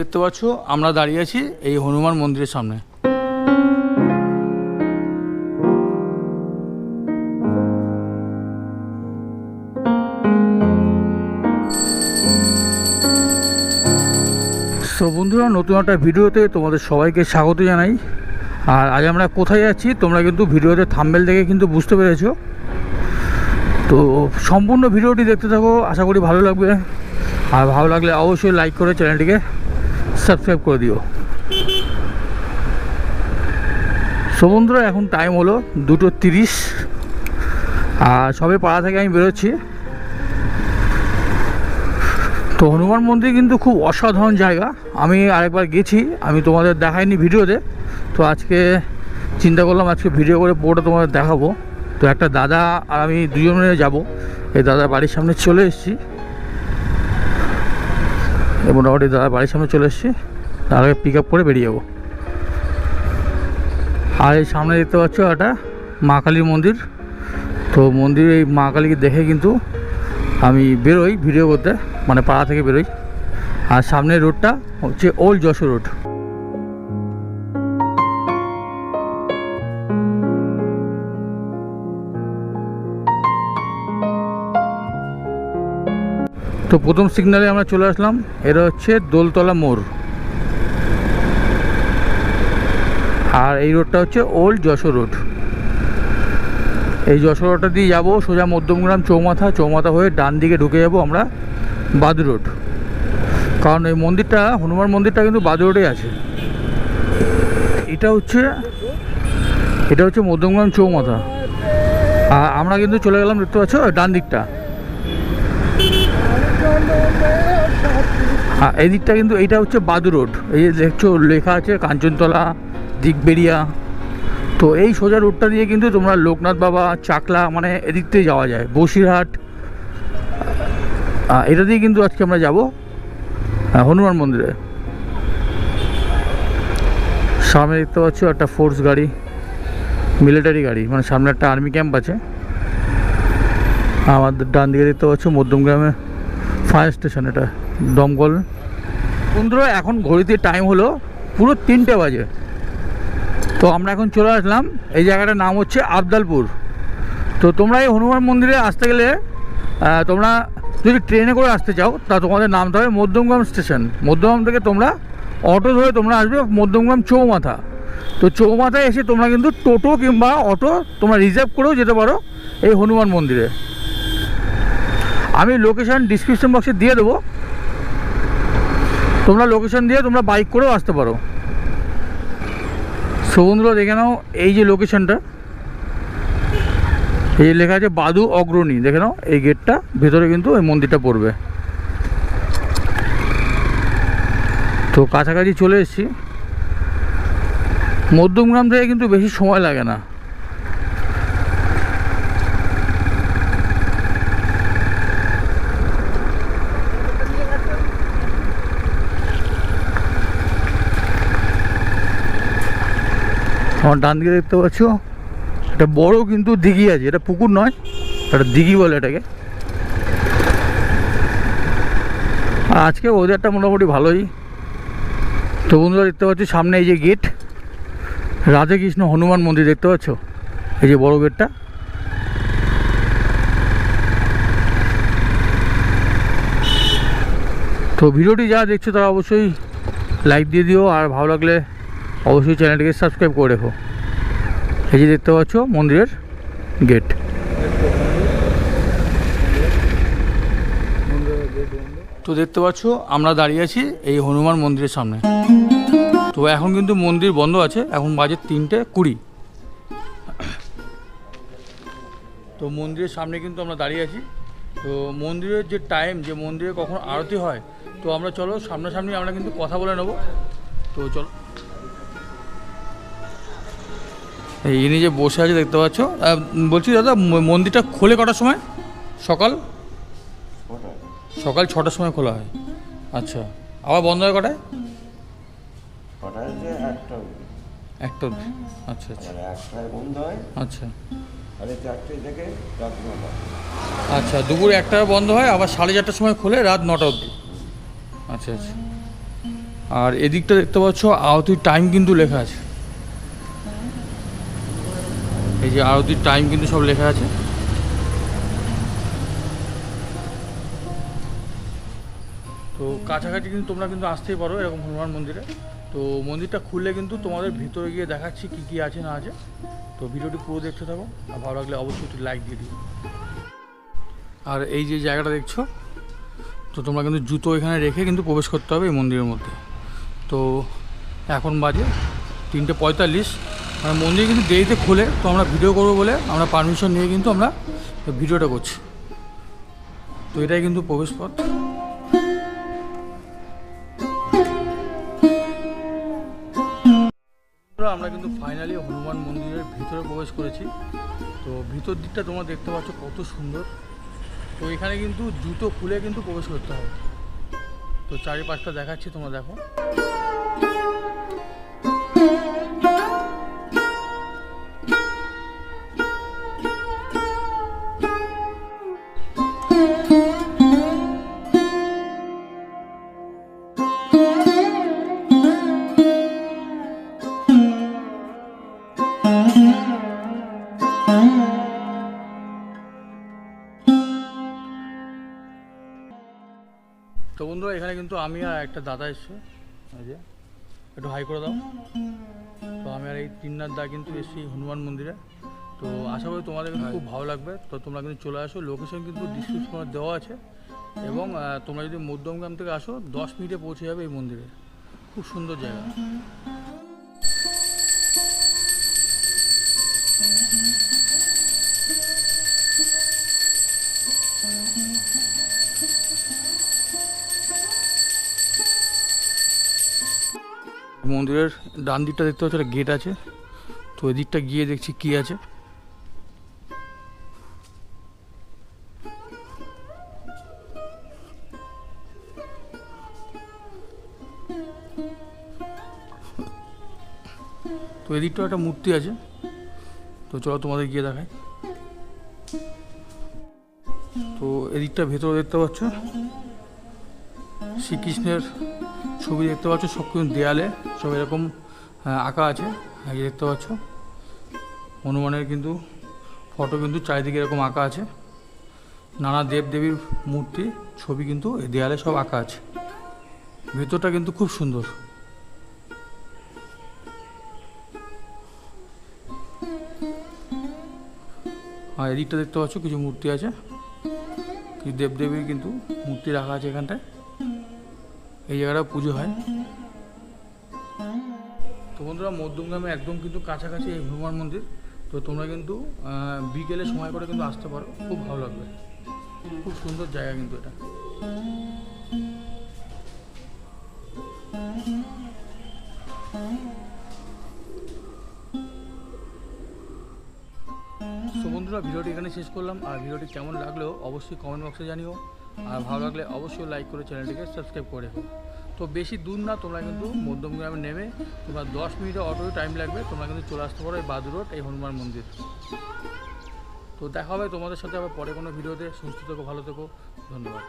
দেখতে পাচ্ছ, আমরা দাঁড়িয়ে আছি এই হনুমান মন্দিরের সামনে। তো বন্ধুরা, নতুন একটা ভিডিওতে তোমাদের সবাইকে স্বাগত জানাই। আর আজ আমরা কোথায় যাচ্ছি, তোমরা কিন্তু ভিডিওতে থাম্বেল দেখে কিন্তু বুঝতে পেরেছ। তো, সম্পূর্ণ ভিডিওটি দেখতে থাকো, আশা করি ভালো লাগবে। আর ভালো লাগলে অবশ্যই লাইক করে চ্যানেলটিকে সাবস্ক্রাইব করে দিও। সমুদ্র, এখন টাইম হলো দুটো তিরিশ। আর সবে পাড়া থেকে আমি বেরোচ্ছি। তো হনুমান মন্দির কিন্তু খুব অসাধারণ জায়গা। আমি আরেকবার গেছি, আমি তোমাদের দেখাইনি ভিডিওতে। তো আজকে চিন্তা করলাম আজকে ভিডিও করে পুরোটা তোমাদের দেখাবো। তো একটা দাদা আর আমি দুজন মিলে যাব। এই দাদার বাড়ির সামনে চলে এসেছি। মোটামুটি দাদা বাড়ির সামনে চলে এসেছি। দাদাকে পিক আপ করে বেরিয়ে যাব। আর এই সামনে দেখতে পাচ্ছ একটা মা কালীর মন্দির। তো মন্দির এই মা কালীকে দেখে কিন্তু আমি বেরোই ভিডিও করতে মানে পাড়া থেকে বেরোই। আর সামনের রোডটা হচ্ছে ওল্ড যশোর রোড তো প্রথম সিগনালে আমরা চলে আসলাম। এটা হচ্ছে দোলতলা মোড়। আর এই রোডটা হচ্ছে ওল্ড যশোর রোড এই যশোর রোডটা দিয়ে যাব সোজা মধ্যমগ্রাম চৌমাথা। চৌমাথা হয়ে ডান দিকে ঢুকে যাব আমরা বাদু রোড কারণ এই মন্দিরটা, হনুমান মন্দিরটা কিন্তু বাদু রোডে আছে। এটা হচ্ছে এটা হচ্ছে মধ্যমগ্রাম চৌমাথা। আর আমরা কিন্তু চলে গেলাম দেখতে পাচ্ছ, ডান দিকটা। এই দিকটা কিন্তু এইটা হচ্ছে বাদু রোড। এই যে দেখছ, লেখা আছে কাঞ্চনতলা দিকবেরিয়া তো এই সোজা রোডটা দিয়ে কিন্তু তোমরা লোকনাথ বাবা, চাকলা মানে এদিক থেকে যাওয়া যায়, বসিরহাট। এটা দিয়ে কিন্তু আজকে আমরা যাব হনুমান মন্দিরে। সামনে দেখতে পাচ্ছ একটা ফোর্স গাড়ি, মিলিটারি গাড়ি মানে সামনে একটা আর্মি ক্যাম্প আছে। আমাদের ডান দিকে দেখতে পাচ্ছ মধ্যমগ্রামে ফায়ার স্টেশন, এটা দমকল। বন্ধুরা, এখন ঘড়িতে টাইম হলো পুরো তিনটে বাজে। তো আমরা এখন চলে আসলাম, এই জায়গাটার নাম হচ্ছে আবদালপুর। তো তোমরা এই হনুমান মন্দিরে আসতে গেলে তোমরা যদি ট্রেনে করে আসতে চাও, তা তোমাদের নামতে হবে মধ্যমগ্রাম স্টেশন। মধ্যমগ্রাম থেকে তোমরা অটো ধরে তোমরা আসবে মধ্যমগ্রাম চৌমাথা। তো চৌমাথায় এসে তোমরা কিন্তু টোটো কিংবা অটো তোমরা রিজার্ভ করেও যেতে পারো এই হনুমান মন্দিরে। আমি লোকেশান ডিসক্রিপশন বক্সে দিয়ে দেবো। তোমরা লোকেশন দিয়ে তোমরা বাইক করেও আসতে পারো। বন্ধুরা, দেখে নাও এই যে লোকেশনটা এই যে লেখা আছে বাদু অগ্রণী। দেখে নাও এই গেটটা ভেতরে কিন্তু এই মন্দিরটা পড়বে। তো কাছাকাছি চলে এসেছি। মধ্যমগ্রাম থেকে কিন্তু বেশি সময় লাগে না। আমার ডান দিকে দেখতে পাচ্ছ একটা বড় কিন্তু দিঘি আছে, এটা পুকুর নয় একটা দিঘি বলে এটাকে। আজকে ওয়েদারটা মোটামুটি ভালোই। তো বন্ধুরা দেখতে পাচ্ছ, সামনে এই যে গেট রাধাকৃষ্ণ হনুমান মন্দির দেখতে পাচ্ছ, এই যে বড় গেটটা তো ভিডিওটি যা দেখছ তারা অবশ্যই লাইক দিয়ে দিও, আর ভালো লাগলে অবশ্যই চ্যানেলটিকে সাবস্ক্রাইব করে রেখো। এই যে দেখতে পাচ্ছ মন্দিরের গেট। তো দেখতে পাচ্ছ আমরা দাঁড়িয়ে আছি এই হনুমান মন্দিরের সামনে। তো এখন কিন্তু মন্দির বন্ধ আছে, এখন বাজে তিনটে কুড়ি। তো মন্দিরের সামনে কিন্তু আমরা দাঁড়িয়ে আছি। তো মন্দিরের যে টাইম যে মন্দিরে কখন আরতি হয়, তো আমরা চলো সামনাসামনি আমরা কিন্তু কথা বলে নেব। তো চলো। ইনি যে বসে আছে দেখতে পাচ্ছ। বলছি দাদা মন্দিরটা খোলে কটার সময়? সকাল? সকাল ছটার সময় খোলা হয়। আচ্ছা। আবার বন্ধ হয় কটায়? একটা অবধি। আচ্ছা আচ্ছা। মানে বন্ধ হয়। আচ্ছা। আচ্ছা দুপুর একটা বন্ধ হয় আবার সাড়ে চারটার সময় খোলে রাত নটা অবধি। আচ্ছা আচ্ছা। আর এদিকটা দেখতে পাচ্ছ আরতির টাইম কিন্তু লেখা আছে। এই যে আরতির টাইম কিন্তু সব লেখা আছে। তো কাছাকাছি কিন্তু তোমরা কিন্তু আসতেই পারো এরকম হনুমান মন্দিরে। তো মন্দিরটা খুললে কিন্তু তোমাদের ভিতরে গিয়ে দেখাচ্ছি কী কী আছে না আছে। তো ভিডিওটি পুরো দেখতে থাকো, আর ভালো লাগলে অবশ্যই একটু লাইক দিয়ে দিও। আর এই যে জায়গাটা দেখছ, তো তোমরা কিন্তু জুতো এখানে রেখে কিন্তু প্রবেশ করতে হবে এই মন্দিরের মধ্যে। তো এখন বাজে তিনটে পঁয়তাল্লিশ। মানে মন্দির কিন্তু দেরিতে খোলে, তো আমরা ভিডিও করব বলে আমরা পারমিশন নিয়ে কিন্তু আমরা ভিডিওটা করছি। তো এটাই কিন্তু প্রবেশ পথ। আমরা কিন্তু ফাইনালি হনুমান মন্দিরের ভিতরে প্রবেশ করেছি। তো ভিতর দিকটা তোমরা দেখতে পাচ্ছ কত সুন্দর। তো এখানে কিন্তু জুতো খুলে কিন্তু প্রবেশ করতে হবে। তো চারিপাশটা দেখাচ্ছি তোমরা দেখো। তো বন্ধুরা, এখানে কিন্তু আমি আর একটা দাদা এসছে। যে, একটু হাই করে দাও। তো আমি আর এই তিননাথ দা কিন্তু এসেছি হনুমান মন্দিরে। তো আশা করি তোমাদের কিন্তু খুব ভালো লাগবে। তো তোমরা কিন্তু চলে আসো। লোকেশন কিন্তু ডিসক্রিপশনে দেওয়া আছে। এবং তোমরা যদি মধ্যমগ্রাম থেকে আসো, দশ মিনিটে পৌঁছে যাবে এই মন্দিরে। খুব সুন্দর জায়গা। মন্দিরের ডান দিকটা দেখতে পাচ্ছ, একটা গেট আছে। তো এদিকটা গিয়ে দেখছি কি আছে। তো এদিকটাও একটা মূর্তি আছে। তো চলো তোমাদের গিয়ে দেখাই। তো এদিকটা ভেতরে দেখতে পাচ্ছ, শ্রীকৃষ্ণের ছবি দেখতে পাচ্ছ, সব কিন্তু দেয়ালে, সব এরকম আঁকা আছে এই দেখতে পাচ্ছ। হনুমানের কিন্তু ফটো কিন্তু চারিদিকে এরকম আঁকা আছে। নানা দেব দেবীর মূর্তি, ছবি কিন্তু এই দেয়ালে সব আঁকা আছে। ভেতরটা কিন্তু খুব সুন্দর। আর এদিকটা দেখতে পাচ্ছ, কিছু মূর্তি আছে। কিছু দেবদেবীর কিন্তু মূর্তি রাখা আছে এখানটায়। এই জায়গাটা পুজো হয়। তো বন্ধুরা, মধ্যমগ্রামে একদম কিন্তু কাছাকাছি এই হনুমান মন্দির। তো তোমরা কিন্তু বিকেলে সময় করে কিন্তু আসতে পারো। খুব ভালো লাগবে। খুব সুন্দর জায়গা কিন্তু এটা। বন্ধুরা, ভিডিওটি এখানে শেষ করলাম। আর ভিডিওটি কেমন লাগলেও অবশ্যই কমেন্ট বক্সে জানিও। আর ভালো লাগলে অবশ্যই লাইক করে চ্যানেলটিকে সাবস্ক্রাইব করে তো বেশি দূর না, তোমরা কিন্তু মধ্যমগ্রামে নেমে তোমরা দশ মিনিটে অটো টাইম লাগবে, তোমরা কিন্তু চলে আসতে পারো এই বাদুর রোড, এই হনুমান মন্দির। তো দেখা হবে তোমাদের সাথে আবার পরে কোনো ভিডিওতে, সুস্থ থেকো, ভালো থেকো, ধন্যবাদ।